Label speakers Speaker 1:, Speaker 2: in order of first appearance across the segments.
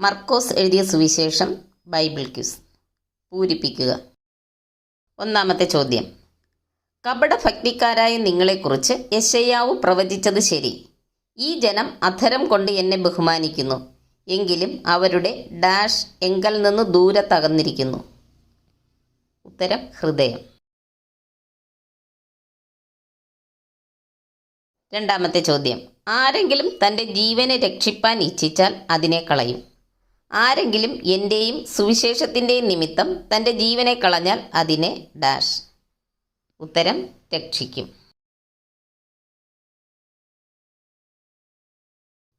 Speaker 1: മർക്കോസ് എഴുതിയ സുവിശേഷം Bible quiz. പൂരിപ്പിക്കുക. ഒന്നാമത്തെ ചോദ്യം. കപടഭക്തിക്കാരായ നിങ്ങളെക്കുറിച്ച് യശയ്യാവ് പ്രവചിച്ചത് ശരി. ഈ ജനം അധരം കൊണ്ട് എന്നെ ബഹുമാനിക്കുന്നു. എങ്കിലും അവരുടെ ഡാഷ് എങ്കൽ നിന്ന് ദൂരെ തകർന്നിരിക്കുന്നു. ഉത്തരം ഹൃദയം. രണ്ടാമത്തെ ചോദ്യം. ആരെങ്കിലും തന്റെ ജീവനെ രക്ഷിപ്പാൻ ഇച്ഛിച്ചാൽ അതിനെ കളയും. ആരെങ്കിലും എന്റെയും സുവിശേഷത്തിന്റെയും നിമിത്തം തന്റെ ജീവനെ കളഞ്ഞാൽ അതിനെ ഡാഷ്. ഉത്തരം രക്ഷിക്കും.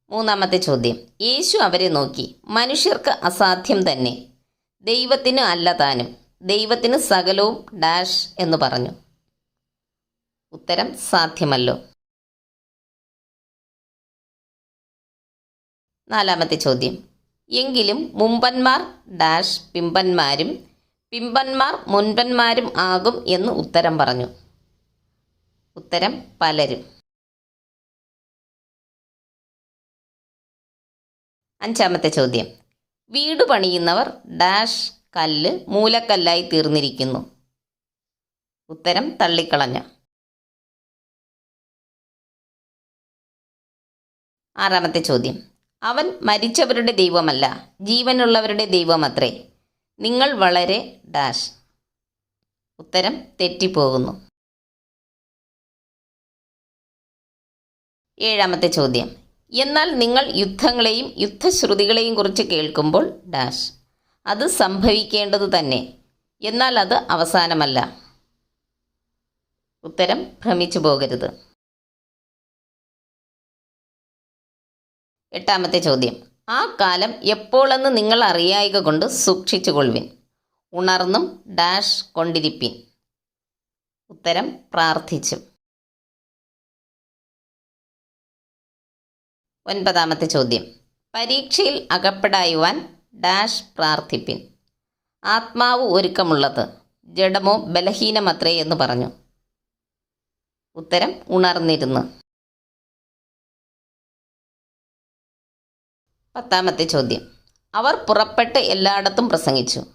Speaker 1: മൂന്നാമത്തെ ചോദ്യം. യേശു അവരെ നോക്കി. മനുഷ്യർക്ക് അസാധ്യം തന്നെ. ദൈവത്തിന് അല്ല താനും. ദൈവത്തിന് സകലവും ഡാഷ് എന്ന് പറഞ്ഞു. ഉത്തരം സാധ്യമല്ലോ. നാലാമത്തെ ചോദ്യം. എങ്കിലും മുമ്പന്മാർ ഡാഷ് പിമ്പന്മാരും പിമ്പന്മാർ മുൻപന്മാരും ആകും എന്ന് ഉത്തരം പറഞ്ഞു. ഉത്തരം പലരും. അഞ്ചാമത്തെ ചോദ്യം. വീട് പണിയുന്നവർ ഡാഷ് കല്ല് മൂലക്കല്ലായി തീർന്നിരിക്കുന്നു. ഉത്തരം തള്ളിക്കളഞ്ഞ. ആറാമത്തെ ചോദ്യം. അവൻ മരിച്ചവരുടെ ദൈവമല്ല ജീവനുള്ളവരുടെ ദൈവമത്രേ. നിങ്ങൾ വളരെ ഡാഷ്. ഉത്തരം തെറ്റിപ്പോകുന്നു. ഏഴാമത്തെ ചോദ്യം. എന്നാൽ നിങ്ങൾ യുദ്ധങ്ങളെയും യുദ്ധശ്രുതികളെയും കുറിച്ച് കേൾക്കുമ്പോൾ ഡാഷ്. അത് സംഭവിക്കേണ്ടത് തന്നെ. എന്നാൽ അത് അവസാനമല്ല. ഉത്തരം ഭ്രമിച്ചു പോകരുത്. എട്ടാമത്തെ ചോദ്യം. ആ കാലം എപ്പോഴെന്ന് നിങ്ങൾ അറിയായിക കൊണ്ട് സൂക്ഷിച്ചു കൊള്ളുവിൻ ഉണർന്നും ഡാഷ് കൊണ്ടിരിപ്പിൻ. ഉത്തരം പ്രാർത്ഥിച്ചു. ഒൻപതാമത്തെ ചോദ്യം. പരീക്ഷയിൽ അകപ്പെടായുവാൻ ഡാഷ് പ്രാർത്ഥിപ്പിൻ. ആത്മാവ് ഒരുക്കമുള്ളത് ജഡമോ ബലഹീനമത്രേ എന്ന് പറഞ്ഞു. ഉത്തരം ഉണർന്നിരുന്ന്. പത്താമത്തെ ചോദ്യം. അവർ പുറപ്പെട്ട് എല്ലായിടത്തും പ്രസംഗിച്ചു.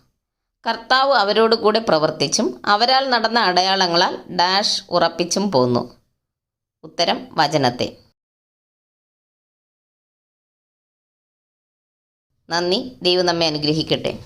Speaker 1: കർത്താവ് അവരോട് കൂടെ പ്രവർത്തിച്ചും അവരാൽ നടന്ന അടയാളങ്ങളാൽ ഡാഷ് ഉറപ്പിച്ചും പോന്നു. ഉത്തരം വചനത്തെ. നന്ദി. ദൈവം നമ്മെ അനുഗ്രഹിക്കട്ടെ.